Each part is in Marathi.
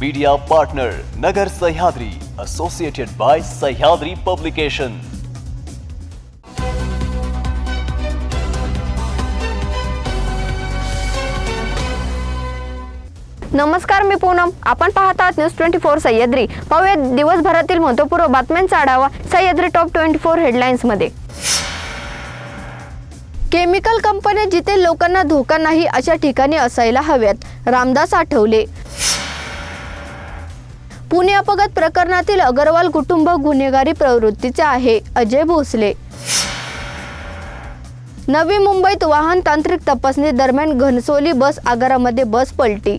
Media partner Nagar Sahyadri associated by Sahyadri publication नमस्कार मी पूनम. आपण पाहत आहात न्यूज ट्वेंटी फोर सह्याद्री पाहूया दिवसभरातील महत्त्वपूर्ण बातम्यांचा आढावा सह्याद्री टॉप ट्वेंटी फोर हेडलाईन्समध्ये. केमिकल कंपन्या जिथे लोकांना धोका नाही अशा ठिकाणी असायला हव्यात. रामदास आठवले. पुणे अपघात प्रकरणातील अगरवाल कुटुंब गुन्हेगारी प्रवृत्तीचे आहे. अजय भोसले. नवी मुंबईत वाहन तांत्रिक तपासणी दरम्यान घनसोली बस आगारामध्ये बस पलटी.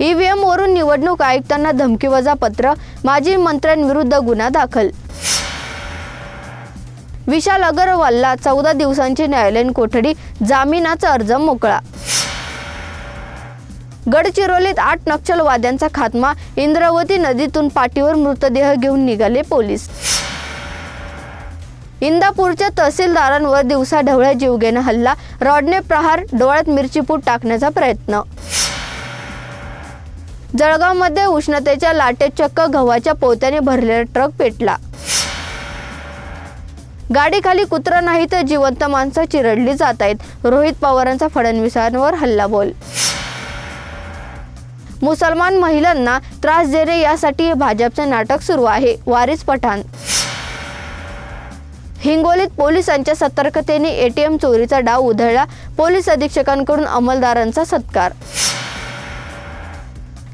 ईव्हीएम वरून निवडणूक आयुक्तांना धमकीवजा पत्र माजी मंत्र्यांविरुद्ध गुन्हा दाखल. विशाल अगरवालला चौदा दिवसांची न्यायालयीन कोठडी जामिनाचा अर्ज मोकळा. गडचिरोलीत आठ नक्षलवाद्यांचा खात्मा इंद्रावती नदीतून पाठीवर मृतदेह घेऊन निघाले पोलीस. इंदापूरच्या तहसीलदारांवर दिवसा ढवळ्या जीवघेणा हल्ला रॉडने प्रहार डोळ्यात मिरचीपूट टाकण्याचा प्रयत्न. जळगावमध्ये उष्णतेच्या लाटेत चक्क गव्हाच्या पोत्याने भरलेला ट्रक पेटला. गाडीखाली कुत्रा नाही तर जिवंत माणसं चिरडली जात आहेत. रोहित पवारांचा फडणवीसांवर हल्लाबोल. मुसलमान महिलांना त्रास देणे यासाठी भाजपचे नाटक सुरू आहे. वारिस पठाण. हिंगोलीत पोलिसांच्या सतर्कतेने एटीएम चोरीचा डाव उधळला. पोलीस अधीक्षकांकडून अंमलदारांचा सत्कार.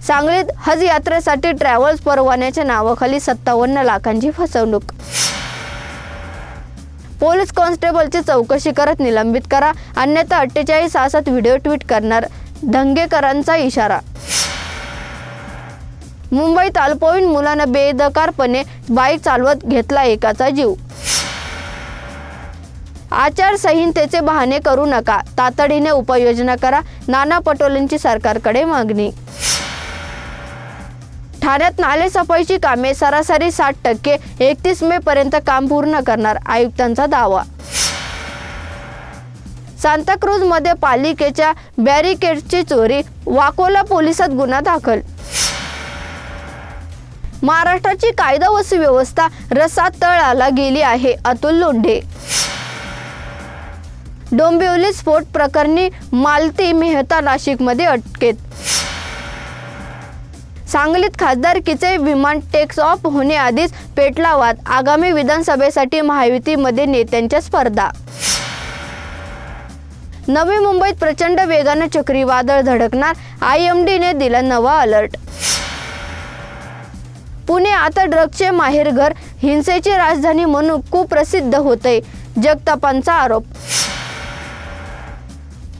सांगलीत हज यात्रेसाठी ट्रॅव्हल्स परवान्याच्या नावाखाली सत्तावन्न लाखांची फसवणूक. पोलीस कॉन्स्टेबलची चौकशी करत निलंबित करा. अन्यथा अठ्ठेचाळीस तासात व्हिडिओ ट्विट करणार धंगेकरांचा इशारा. मुंबईत अल्पवयीन मुलानं बेदकारपणे बाईक चालवत घेतला एकाचा जीव. आचारसंहितेचे बहाणे करू नका. तातडीने उपाययोजना करा. नाना पटोलेंची सरकारकडे मागणी. ठाण्यात नालेसफाईची कामे सरासरी साठ टक्के एकतीस मे पर्यंत काम पूर्ण करणार आयुक्तांचा दावा. सांताक्रूजमध्ये पालिकेच्या बॅरिकेडची चोरी वाकोला पोलिसात गुन्हा दाखल महाराष्ट्राची कायदा व सुव्यवस्था रसात तळाला गेली आहे. अतुल लोंढे. डोंबिवली स्फोट प्रकरणी मालती मेहता नाशिकमध्ये अटकेत. सांगलीत खासदारकीचे विमान टेक्स ऑफ होण्याआधीच पेटलावाद आगामी विधानसभेसाठी महायुतीमध्ये नेत्यांच्या स्पर्धा. नवी मुंबईत प्रचंड वेगानं चक्रीवादळ धडकणार. आय एम डीने दिला नवा अलर्ट. पुणे आता ड्रग्जचे माहेरघर हिंसेची राजधानी म्हणून कुप्रसिद्ध होते जगतापांचा आरोप.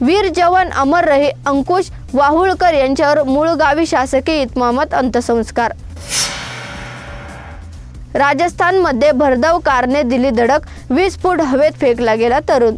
वीर जवान अमर रहे अंकुश वाहुळकर यांच्यावर मूळ गावी शासकीय इतमामात अंत्यसंस्कार. राजस्थानमध्ये भरधाव कारने दिली धडक वीस फूट हवेत फेकला गेला तरुण.